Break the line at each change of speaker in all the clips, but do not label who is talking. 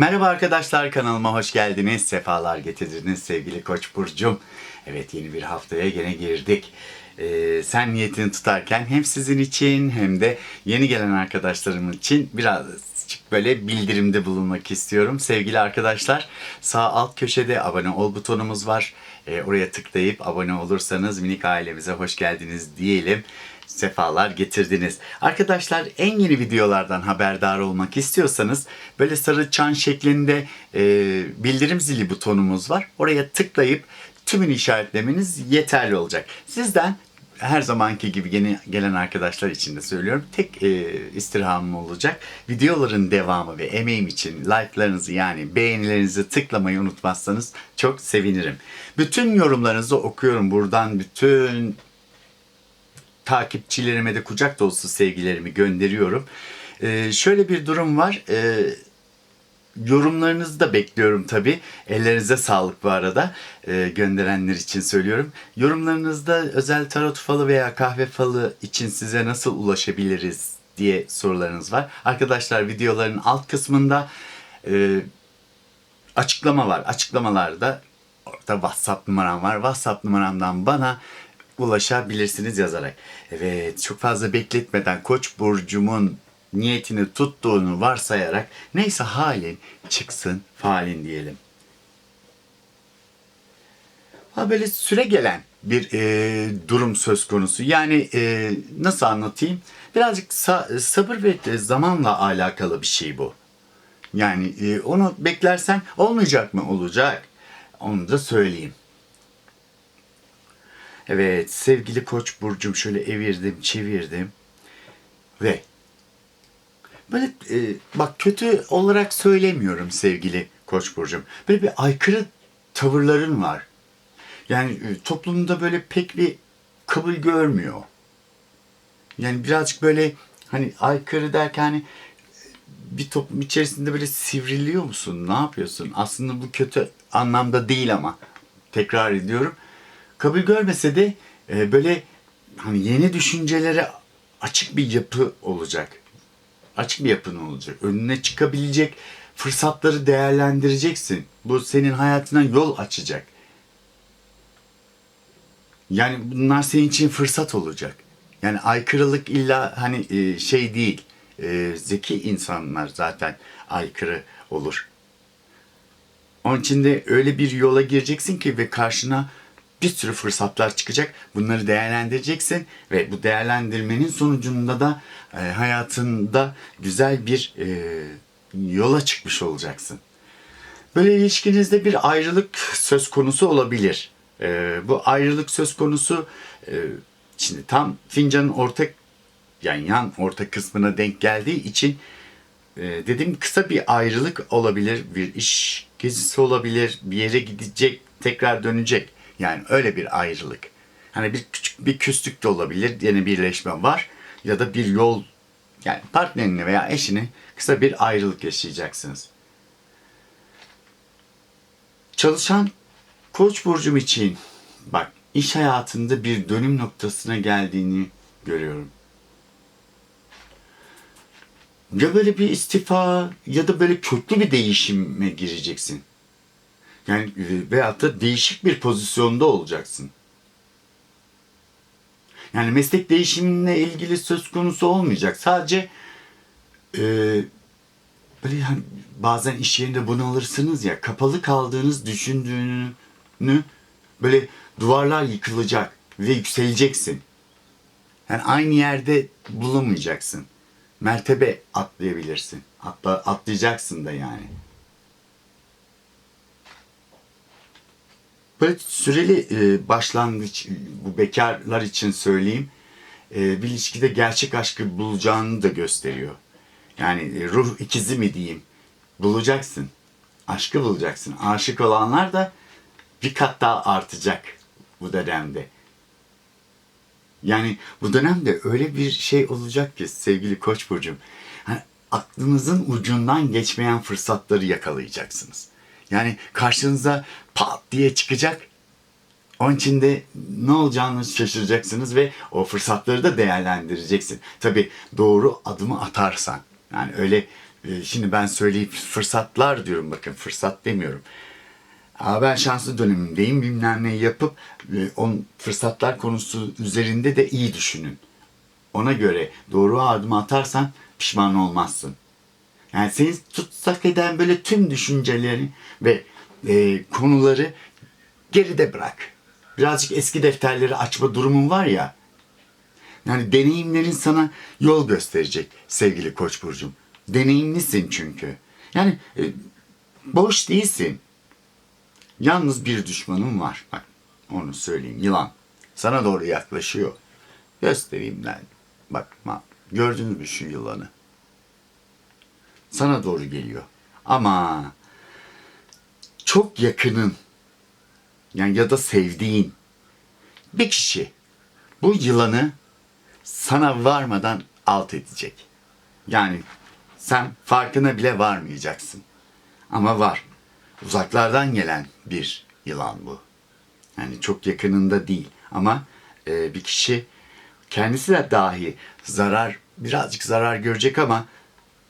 Merhaba arkadaşlar kanalıma hoş geldiniz. Sefalar getirdiniz sevgili Koç burcum. Evet yeni bir haftaya gene girdik. Ee, sen niyetini tutarken hem sizin için hem de yeni gelen arkadaşlarım için birazcık böyle bildirimde bulunmak istiyorum. Sevgili arkadaşlar sağ alt köşede abone ol butonumuz var. Ee, oraya tıklayıp abone olursanız minik ailemize hoş geldiniz diyelim sefalar getirdiniz. Arkadaşlar en yeni videolardan haberdar olmak istiyorsanız böyle sarı çan şeklinde e, bildirim zili butonumuz var. Oraya tıklayıp tümünü işaretlemeniz yeterli olacak. Sizden her zamanki gibi yeni gelen arkadaşlar için de söylüyorum. Tek e, istirhamım olacak. Videoların devamı ve emeğim için like'larınızı yani beğenilerinizi tıklamayı unutmazsanız çok sevinirim. Bütün yorumlarınızı okuyorum. Buradan bütün takipçilerime de kucak dolusu sevgilerimi gönderiyorum. Ee, şöyle bir durum var. Ee, yorumlarınızı da bekliyorum tabii. Ellerinize sağlık bu arada. Ee, gönderenler için söylüyorum. Yorumlarınızda özel tarot falı veya kahve falı için size nasıl ulaşabiliriz diye sorularınız var. Arkadaşlar videoların alt kısmında e, açıklama var. Açıklamalarda orada WhatsApp numaram var. WhatsApp numaramdan bana ulaşabilirsiniz yazarak. Evet çok fazla bekletmeden Koç burcumun niyetini tuttuğunu varsayarak neyse halin çıksın falin diyelim. Ha böyle süre gelen bir e, durum söz konusu. Yani e, nasıl anlatayım? Birazcık sa- sabır ve zamanla alakalı bir şey bu. Yani e, onu beklersen olmayacak mı? Olacak. Onu da söyleyeyim. Evet sevgili Koç burcum şöyle evirdim çevirdim ve böyle e, bak kötü olarak söylemiyorum sevgili Koç burcum. Böyle bir aykırı tavırların var. Yani e, toplumda böyle pek bir kabul görmüyor. Yani birazcık böyle hani aykırı derken hani bir toplum içerisinde böyle sivriliyor musun? Ne yapıyorsun? Aslında bu kötü anlamda değil ama tekrar ediyorum. Kabul görmese de e, böyle hani yeni düşüncelere açık bir yapı olacak. Açık bir yapın olacak. Önüne çıkabilecek fırsatları değerlendireceksin. Bu senin hayatına yol açacak. Yani bunlar senin için fırsat olacak. Yani aykırılık illa hani e, şey değil. E, zeki insanlar zaten aykırı olur. Onun için de öyle bir yola gireceksin ki ve karşına bir sürü fırsatlar çıkacak. Bunları değerlendireceksin ve bu değerlendirmenin sonucunda da e, hayatında güzel bir e, yola çıkmış olacaksın. Böyle ilişkinizde bir ayrılık söz konusu olabilir. E, bu ayrılık söz konusu e, şimdi tam fincanın orta yani yan orta kısmına denk geldiği için e, dediğim kısa bir ayrılık olabilir, bir iş gezisi olabilir, bir yere gidecek, tekrar dönecek. Yani öyle bir ayrılık. Hani bir küçük bir küslük de olabilir, yeni birleşme var ya da bir yol yani partnerini veya eşini kısa bir ayrılık yaşayacaksınız. Çalışan Koç burcum için bak iş hayatında bir dönüm noktasına geldiğini görüyorum. Ya böyle bir istifa ya da böyle köklü bir değişime gireceksin. Yani e, veyahut da değişik bir pozisyonda olacaksın. Yani meslek değişiminle ilgili söz konusu olmayacak. Sadece e, böyle yani bazen iş yerinde bunu alırsınız ya kapalı kaldığınız düşündüğünü böyle duvarlar yıkılacak ve yükseleceksin. Yani aynı yerde bulunmayacaksın. Mertebe atlayabilirsin. Atla, atlayacaksın da yani. Böyle süreli e, başlangıç bu bekarlar için söyleyeyim. E, bir ilişkide gerçek aşkı bulacağını da gösteriyor. Yani e, ruh ikizi mi diyeyim. Bulacaksın. Aşkı bulacaksın. Aşık olanlar da bir kat daha artacak bu dönemde. Yani bu dönemde öyle bir şey olacak ki sevgili Koç burcum. Hani aklınızın ucundan geçmeyen fırsatları yakalayacaksınız. Yani karşınıza pat diye çıkacak. Onun için de ne olacağını şaşıracaksınız ve o fırsatları da değerlendireceksin. Tabi doğru adımı atarsan. Yani öyle e, şimdi ben söyleyip fırsatlar diyorum bakın fırsat demiyorum. Aa, ben şanslı dönemimdeyim bilmem ne yapıp e, on fırsatlar konusu üzerinde de iyi düşünün. Ona göre doğru adım atarsan pişman olmazsın. Yani seni tutsak eden böyle tüm düşünceleri ve e, konuları geride bırak. Birazcık eski defterleri açma durumun var ya. Yani deneyimlerin sana yol gösterecek sevgili Koç burcum. Deneyimlisin çünkü. Yani e, boş değilsin. Yalnız bir düşmanın var. Bak onu söyleyeyim. Yılan. Sana doğru yaklaşıyor. Göstereyim ben. Bak gördünüz mü şu yılanı? Sana doğru geliyor. Ama çok yakının yani ya da sevdiğin bir kişi bu yılanı sana varmadan alt edecek. Yani sen farkına bile varmayacaksın. Ama var. Uzaklardan gelen bir yılan bu. Yani çok yakınında değil. Ama e, bir kişi kendisi de dahi zarar, birazcık zarar görecek ama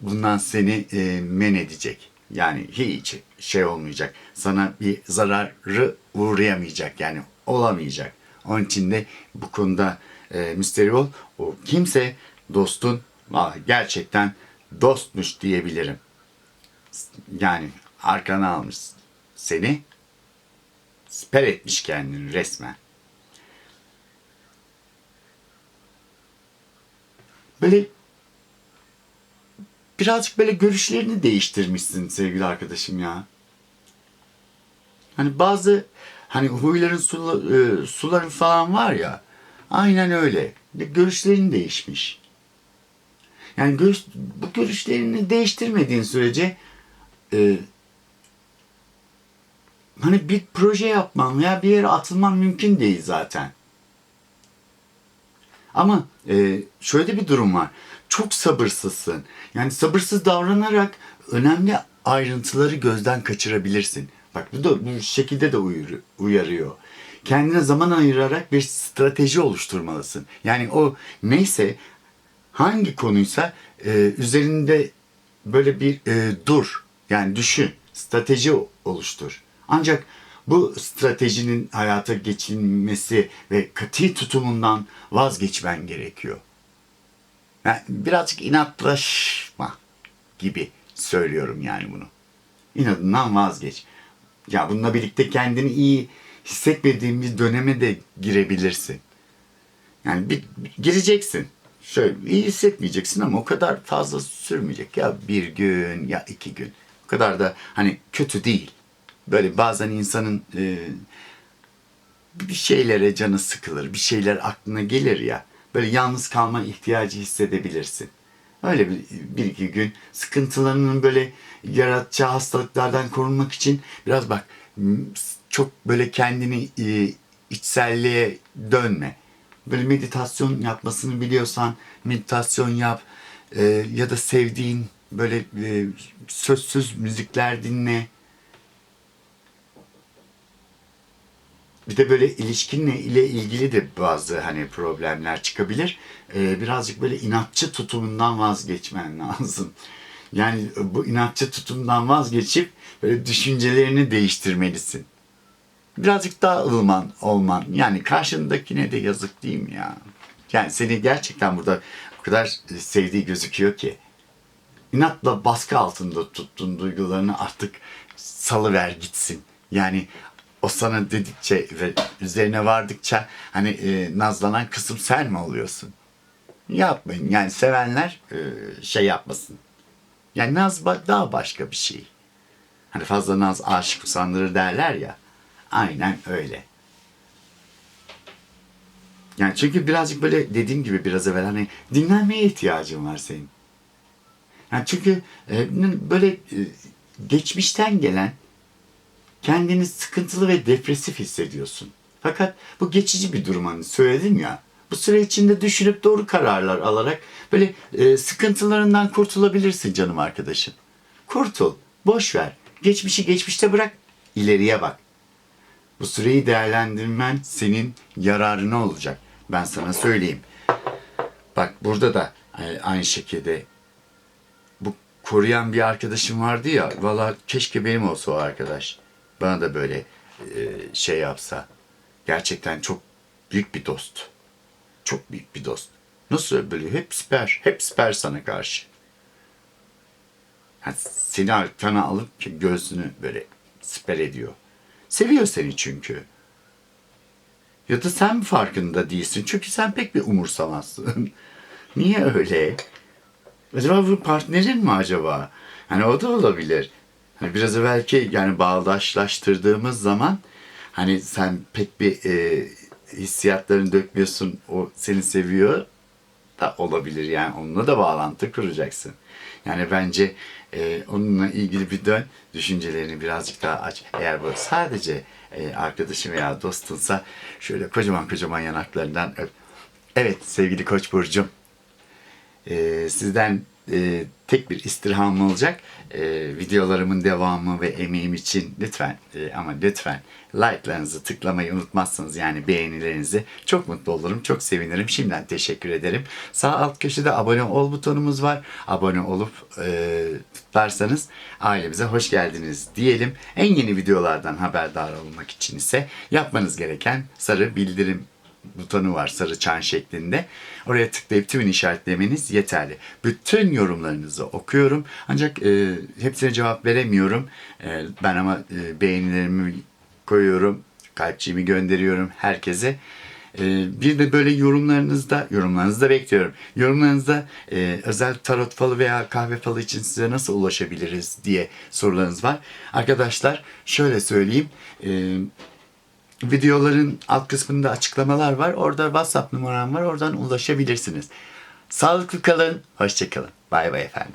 bundan seni e, men edecek. Yani hiç şey olmayacak. Sana bir zararı uğrayamayacak. Yani olamayacak. Onun için de bu konuda e, müsterih ol. O kimse dostun "Aa, gerçekten dostmuş diyebilirim. Yani arkana almış seni. Siper etmiş kendini resmen. Böyle birazcık böyle görüşlerini değiştirmişsin sevgili arkadaşım ya. Hani bazı hani huyların sula, e, suların falan var ya. Aynen öyle. Görüşlerin değişmiş. Yani görüş, bu görüşlerini değiştirmediğin sürece e, hani bir proje yapman veya bir yere atılman mümkün değil zaten. Ama e, şöyle bir durum var. Çok sabırsızsın. Yani sabırsız davranarak önemli ayrıntıları gözden kaçırabilirsin. Bak bu da bu şekilde de uyarı- uyarıyor. Kendine zaman ayırarak bir strateji oluşturmalısın. Yani o neyse hangi konuysa e, üzerinde böyle bir e, dur. Yani düşün. Strateji oluştur. Ancak bu stratejinin hayata geçilmesi ve katı tutumundan vazgeçmen gerekiyor. Yani birazcık inatlaşma gibi söylüyorum yani bunu. İnadından vazgeç. Ya bununla birlikte kendini iyi hissetmediğin bir döneme de girebilirsin. Yani bir, gireceksin. Şöyle iyi hissetmeyeceksin ama o kadar fazla sürmeyecek. Ya bir gün ya iki gün. O kadar da hani kötü değil. Böyle bazen insanın e, bir şeylere canı sıkılır, bir şeyler aklına gelir ya. Böyle yalnız kalma ihtiyacı hissedebilirsin. Öyle bir, bir iki gün sıkıntılarının böyle yaratacağı hastalıklardan korunmak için biraz bak çok böyle kendini e, içselliğe dönme. Böyle meditasyon yapmasını biliyorsan meditasyon yap E, ya da sevdiğin böyle e, sözsüz müzikler dinle. Bir de böyle ilişkinle ile ilgili de bazı hani problemler çıkabilir. Ee, birazcık böyle inatçı tutumundan vazgeçmen lazım. Yani bu inatçı tutumdan vazgeçip böyle düşüncelerini değiştirmelisin. Birazcık daha ılıman olman. Yani karşındakine de yazık değil mi ya? Yani seni gerçekten burada o kadar sevdiği gözüküyor ki. İnatla baskı altında tuttuğun duygularını artık salıver gitsin. Yani o sana dedikçe ve üzerine vardıkça hani e, nazlanan kısım sen mi oluyorsun? Yapmayın. Yani sevenler e, şey yapmasın. Yani naz daha başka bir şey. Hani fazla naz aşık usandırır derler ya. Aynen öyle. Yani çünkü birazcık böyle dediğim gibi biraz evvel hani dinlenmeye ihtiyacın var senin. Yani çünkü e, böyle e, geçmişten gelen kendini sıkıntılı ve depresif hissediyorsun. Fakat bu geçici bir durum hani söyledim ya. Bu süre içinde düşünüp doğru kararlar alarak böyle e, sıkıntılarından kurtulabilirsin canım arkadaşım. Kurtul, boş ver. Geçmişi geçmişte bırak, ileriye bak. Bu süreyi değerlendirmen senin yararına olacak. Ben sana söyleyeyim. Bak burada da e, aynı şekilde bu koruyan bir arkadaşım vardı ya. Valla keşke benim olsa o arkadaş. Bana da böyle e, şey yapsa. Gerçekten çok büyük bir dost. Çok büyük bir dost. Nasıl böyle hep siper, hep siper sana karşı. Yani seni arkana alıp göğsünü böyle siper ediyor. Seviyor seni çünkü. Ya da sen farkında değilsin. Çünkü sen pek bir umursamazsın. Niye öyle? Acaba bu partnerin mi acaba? Hani o da olabilir. Hani biraz evvelki yani bağdaşlaştırdığımız zaman hani sen pek bir e, hissiyatlarını dökmüyorsun. O seni seviyor da olabilir yani onunla da bağlantı kuracaksın. Yani bence e, onunla ilgili bir dön, düşüncelerini birazcık daha aç. Eğer bu sadece e, arkadaşın veya dostunsa şöyle kocaman kocaman yanaklarından öp. Evet sevgili Koç burcum, e, sizden e, tek bir istirham olacak. E, videolarımın devamı ve emeğim için lütfen e, ama lütfen like'larınızı tıklamayı unutmazsınız yani beğenilerinizi. Çok mutlu olurum, çok sevinirim. Şimdiden teşekkür ederim. Sağ alt köşede abone ol butonumuz var. Abone olup e, tıklarsanız ailemize hoş geldiniz diyelim. En yeni videolardan haberdar olmak için ise yapmanız gereken sarı bildirim butonu var sarı çan şeklinde. Oraya tıklayıp tümünü işaretlemeniz yeterli. Bütün yorumlarınızı okuyorum. Ancak e, hepsine cevap veremiyorum. E, ben ama e, beğenilerimi koyuyorum. Kalpçiğimi gönderiyorum herkese. E, bir de böyle yorumlarınızda, yorumlarınızı da bekliyorum. Yorumlarınızda e, özel tarot falı veya kahve falı için size nasıl ulaşabiliriz diye sorularınız var. Arkadaşlar şöyle söyleyeyim. E, Videoların alt kısmında açıklamalar var. Orada WhatsApp numaram var. Oradan ulaşabilirsiniz. Sağlıklı kalın. Hoşçakalın. Bay bay efendim.